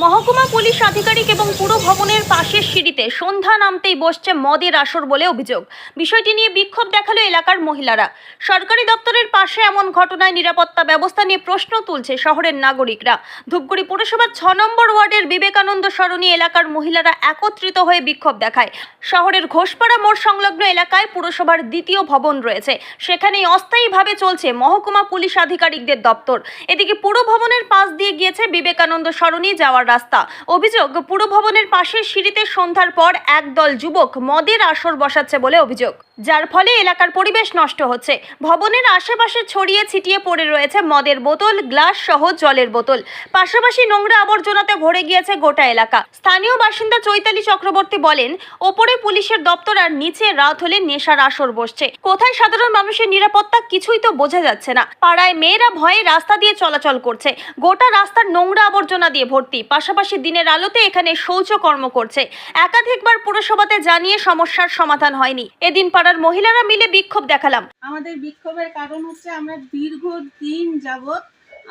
মহকুমা পুলিশ আধিকারিক এবং পুরো ভবনের পাশের সিঁড়িতে সন্ধ্যা নামতেই বসছে মদের আসর বলে অভিযোগ। বিষয়টি নিয়ে বিক্ষোভ দেখাল এলাকার মহিলারা। সরকারি দপ্তরের পাশে এমন ঘটনায় নিরাপত্তা ব্যবস্থা নিয়ে প্রশ্ন তুলছে শহরের নাগরিকরা। ধূপগুড়ি পুরসভার ছ নম্বর ওয়ার্ডের বিবেকানন্দ সরণি এলাকার মহিলারা একত্রিত হয়ে বিক্ষোভ দেখায়। শহরের ঘোষপাড়া মোড় সংলগ্ন এলাকায় পুরসভার দ্বিতীয় ভবন রয়েছে। সেখানেই অস্থায়ীভাবে চলছে মহকুমা পুলিশ আধিকারিকদের দপ্তর। এদিকে পুরো ভবনের পাশ দিয়ে গিয়েছে বিবেকানন্দ সরণি যাওয়ার রাস্তা। অভিযোগ, পুরো ভবনের পাশের সিঁড়িতে সন্ধ্যার পর একদল যুবক মদের আসর বসাচ্ছে বলে অভিযোগ। যার ফলে এলাকার পরিবেশ নষ্ট হচ্ছে। ভবনের আশেপাশে ছড়িয়ে ছিটিয়ে পড়ে রয়েছে মদের বোতল, গ্লাস সহ জলের বোতল। পাশাপাশি নোংরা আবর্জনাতে ভরে গিয়েছে গোটা এলাকা। স্থানীয় বাসিন্দা চৈতালি চক্রবর্তী বলেন, ওপরে পুলিশের দপ্তর আর নিচে রাত হলে নেশার আসর বসছে। কোথায় সাধারণ মানুষের নিরাপত্তা কিছুই তো বোঝা যাচ্ছে না। পাড়ায় মেয়েরা ভয়ে রাস্তা দিয়ে চলাচল করছে। গোটা রাস্তার নোংরা আবর্জনা দিয়ে ভর্তি। পাশাপাশি দিনের আলোতে এখানে শৌচকর্ম করছে। একাধিকবার পুরসভাতে জানিয়ে সমস্যার সমাধান হয়নি। এদিন পাড়ার মহিলারা মিলে বিক্ষোভ দেখালাম। আমাদের বিক্ষোভের কারণ হচ্ছে আমরা দীর্ঘ দিন যাবৎ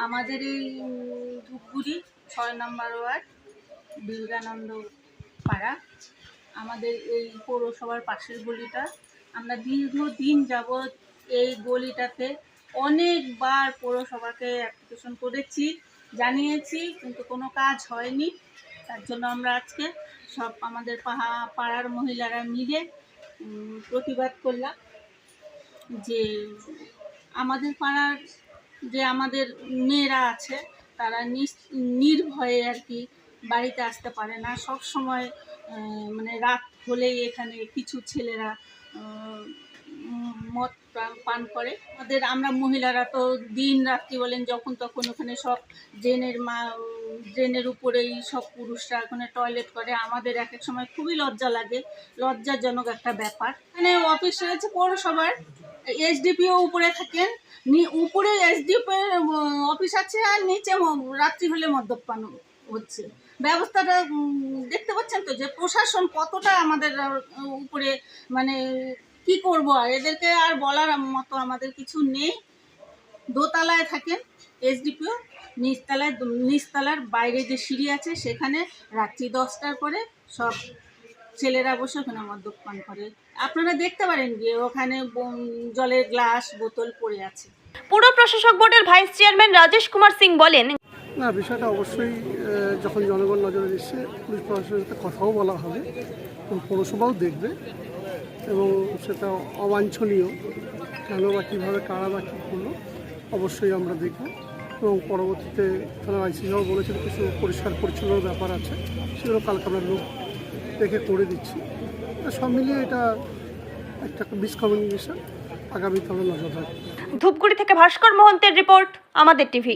আমাদের এই ধূপগুড়ি, ছয় নম্বর ওয়ার্ড, বিবেকানন্দ পাড়া, আমাদের এই পৌরসভার পাশের গলিটা, আমরা দীর্ঘ দিন যাবৎ এই গলিটাতে অনেকবার পৌরসভাকে অ্যাপ্লিকেশন করেছি। জানিয়েছি, কিন্তু কোনো কাজ হয়নি। তার জন্য আমরা আজকে সব আমাদের পাড়ার মহিলারা মিলে প্রতিবাদ করলাম যে আমাদের পাড়ার যে আমাদের মেয়েরা আছে, তারা নির্ভয়ে আর কি বাড়িতে আসতে পারে না। সব সময় মানে রাত হলেই এখানে কিছু ছেলেরা মদ পান- করে। আমাদের, আমরা মহিলারা তো দিন রাত্রি বলেন, যখন তখন ওখানে সব ড্রেনের মা, ড্রেনের উপরেই সব পুরুষরা ওখানে টয়লেট করে। আমাদের এক এক সময় খুবই লজ্জা লাগে। লজ্জাজনক একটা ব্যাপার। মানে অফিস রয়েছে পৌরসভার, এসডিপিও উপরে থাকেন। উপরে এসডিপি অফিস আছে আর নিচে রাত্রি হলে মদ্যপান হচ্ছে। ব্যবস্থাটা দেখতে পাচ্ছেন তো যে প্রশাসন কতটা আমাদের উপরে মানে কি করব? আর এদেরকে আর বলার মতো আমাদের কিছু নেই। দোতলায় থাকেন এসডিপিও নিচতলায় নিচতলার বাইরে যে সিঁড়ি আছে সেখানে রাত্রি দশটার পরে সব ছেলেরা বসে ওখানে মদ্যপান করে। আপনারা দেখতে পারেন গিয়ে ওখানে জলের গ্লাস বোতল পড়ে আছে। পুর প্রশাসক বোর্ডের ভাইস চেয়ারম্যান রাজেশ কুমার সিং বলেন না বিষয়টা অবশ্যই যখন জনগণ নজরে এসছে পুলিশ প্রশাসনের সাথে কথাও বলা হবে পৌরসভাও দেখবে। এবং সেটা অবাঞ্ছনীয় কেন বা কীভাবে, কারা বা কী করল, অবশ্যই আমরা দেখব। এবং পরবর্তীতে থানার আইসি সাহেব বলেছেন কিছু পরিষ্কার পরিচ্ছন্নর ব্যাপার আছে, সেগুলো কালকে আমরা লোক দেখে করে দিচ্ছি। সব মিলিয়ে এটা একটা মিসকমিউনিকেশন আগামীতে আমরা নজর রাখব। ধূপগুড়ি থেকে ভাস্কর মোহন্তের রিপোর্ট, আমাদের টিভি।